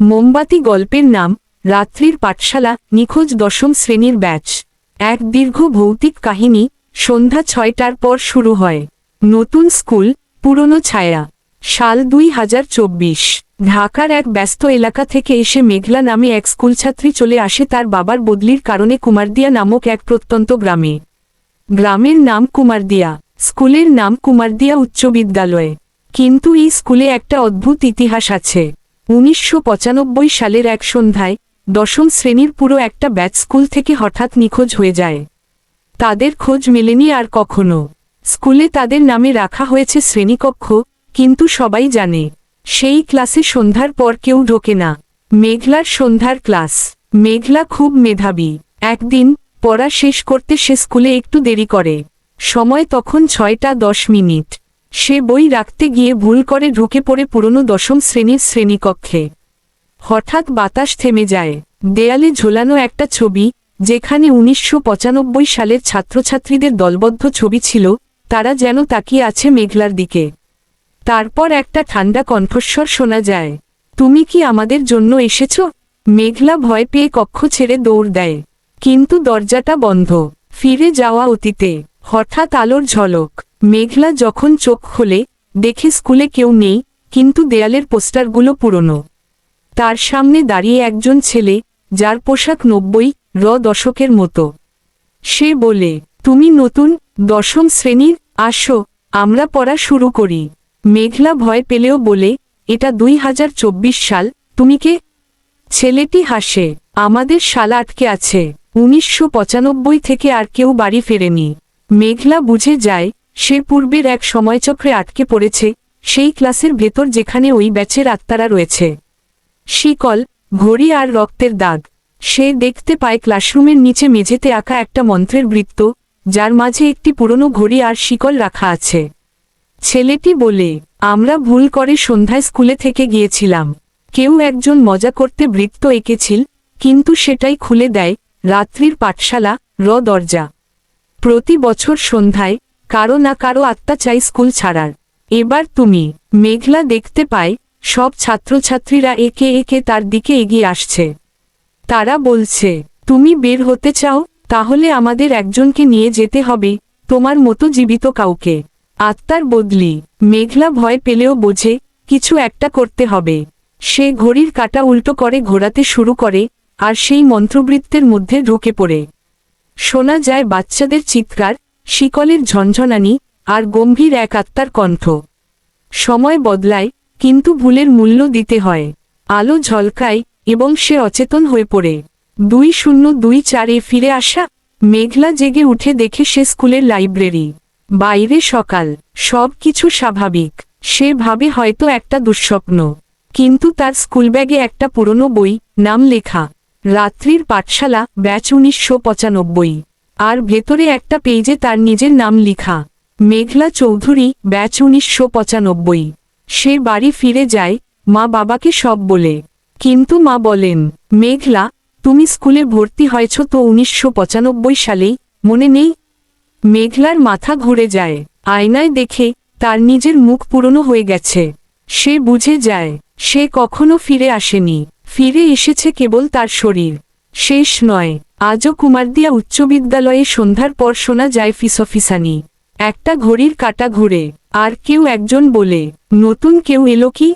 মোমবাতি গল্পের নাম, রাত্রির পাঠশালা, নিখোঁজ দশম শ্রেণির ব্যাচ। এক দীর্ঘ ভৌতিক কাহিনী, সন্ধ্যা ছয়টার পর শুরু হয়। নতুন স্কুল, পুরনো ছায়া। সাল দুই হাজার চব্বিশ। ঢাকার এক ব্যস্ত এলাকা থেকে এসে মেঘলা নামে এক স্কুলছাত্রী চলে আসে তার বাবার বদলির কারণে কুমারদিয়া নামক এক প্রত্যন্ত গ্রামে। গ্রামের নাম কুমারদিয়া, স্কুলের নাম কুমারদিয়া উচ্চ বিদ্যালয়। কিন্তু এই স্কুলে একটা অদ্ভুত ইতিহাস আছে। উনিশশো পঁচানব্বই সালের এক সন্ধ্যায় দশম শ্রেণির পুরো একটা ব্যাচ স্কুল থেকে হঠাৎ নিখোঁজ হয়ে যায়। তাদের খোঁজ মেলেনি আর কখনো। স্কুলে তাদের নামে রাখা হয়েছে শ্রেণীকক্ষ, কিন্তু সবাই জানে, সেই ক্লাসে সন্ধ্যার পর কেউ ঢোকে না। মেঘলার সন্ধ্যার ক্লাস। মেঘলা খুব মেধাবী। একদিন, পড়া শেষ করতে সে স্কুলে একটু দেরি করে। সময় তখন ছয়টা দশ মিনিট। সে বই রাখতে গিয়ে ভুল করে ঢুকে পড়ে পুরনো দশম শ্রেণির শ্রেণীকক্ষে। হঠাৎ বাতাস থেমে যায়। দেয়ালে ঝোলানো একটা ছবি, যেখানে উনিশশো পঁচানব্বই সালের ছাত্রছাত্রীদের দলবদ্ধ ছবি ছিল, তারা যেন তাকিয়ে আছে মেঘলার দিকে। তারপর একটা ঠান্ডা কণ্ঠস্বর শোনা যায়। তুমি কি আমাদের জন্য এসেছ? মেঘলা ভয় পেয়ে কক্ষ ছেড়ে দৌড় দেয়। কিন্তু দরজাটা বন্ধ। ফিরে যাওয়া অতীতে। হঠাৎ আলোর ঝলক। মেঘলা যখন চোখ খোলে, দেখে স্কুলে কেউ নেই, কিন্তু দেয়ালের পোস্টারগুলো পুরনো। তার সামনে দাঁড়িয়ে একজন ছেলে, যার পোশাক নব্বই, র দশকের মতো। সে বলে, তুমি নতুন, দশম শ্রেণির, আসো, আমরা পড়া শুরু করি। মেঘলা ভয় পেলেও বলে, এটা দুই হাজার চব্বিশ সাল, তুমি কে? ছেলেটি হাসে, আমাদের শালা আটকে আছে, উনিশশো পঁচানব্বই থেকে আর কেউ বাড়ি ফেরেনি। মেঘলা বুঝে যায় সে পূর্বের এক সময়চক্রে আটকে পড়েছে, সেই ক্লাসের ভেতর যেখানে ওই ব্যাচের আত্মারা রয়েছে। শিকল, ঘড়ি আর রক্তের দাগ। সে দেখতে পায় ক্লাসরুমের নিচে মেঝেতে আঁকা একটা মন্ত্রের বৃত্ত, যার মাঝে একটি পুরনো ঘড়ি আর শিকল রাখা আছে। ছেলেটি বলে, আমরা ভুল করে সন্ধ্যায় স্কুলে থেকে গিয়েছিলাম। কেউ একজন মজা করতে বৃত্ত এঁকেছিল, কিন্তু সেটাই খুলে দেয় রাত্রির পাঠশালা, র দরজা। প্রতি বছর সন্ধ্যায় কারও না কারও আত্মা চাই স্কুল ছাড়ার। এবার তুমি, মেঘলা দেখতে পায় সব ছাত্রছাত্রীরা একে একে তার দিকে এগিয়ে আসছে। তারা বলছে, তুমি বের হতে চাও, তাহলে আমাদের একজনকে নিয়ে যেতে হবে, তোমার মতো জীবিত কাউকে। আত্মার বদলি, মেঘলা ভয় পেলেও বোঝে, কিছু একটা করতে হবে। সে ঘড়ির কাটা উল্টো করে ঘোরাতে শুরু করে, আর সেই মন্ত্রবৃত্তের মধ্যে ঢুকে পড়ে। শোনা যায় বাচ্চাদের চিৎকার শিকলের ঝনঝনানি আর গম্ভীর এক আত্মার কণ্ঠ। সময় বদলায়, কিন্তু ভুলের মূল্য দিতে হয়। আলো ঝলকায় এবং সে অচেতন হয়ে পড়ে। দুই শূন্য দুই চারে ফিরে আসা, মেঘলা জেগে উঠে দেখে সে স্কুলের লাইব্রেরি। বাইরে সকাল, সব কিছু স্বাভাবিক। সে ভাবে হয়তো একটা দুঃস্বপ্ন। কিন্তু তার স্কুল ব্যাগে একটা পুরনো বই, নাম লেখা। রাত্রির পাঠশালা, ব্যাচ উনিশশো পঁচানব্বই। আর ভেতরে একটা পেজে তার নিজের নাম লিখা। মেঘলা চৌধুরী, ব্যাচ উনিশশো পঁচানব্বই। সে বাড়ি ফিরে যায়, মা বাবাকে সব বলে। কিন্তু মা বলেন, মেঘলা, তুমি স্কুলে ভর্তি হয়েছ তো উনিশশো পঁচানব্বই সালেই, মনে নেই? মেঘলার মাথা ঘুরে যায়। আয়নায় দেখে তার নিজের মুখ পুরনো হয়ে গেছে। সে বুঝে যায়, সে কখনো ফিরে আসেনি। ফিরে এসেছে কেবল তার শরীর। শেষ নয়। আজও কুমারদিয়া উচ্চ বিদ্যালয়ে সন্ধ্যার পর শোনা যায় ফিসফিসানি একটা ঘড়ির কাটা ঘুরে। আর কেউ একজন বলে, নতুন কেউ এলো কি?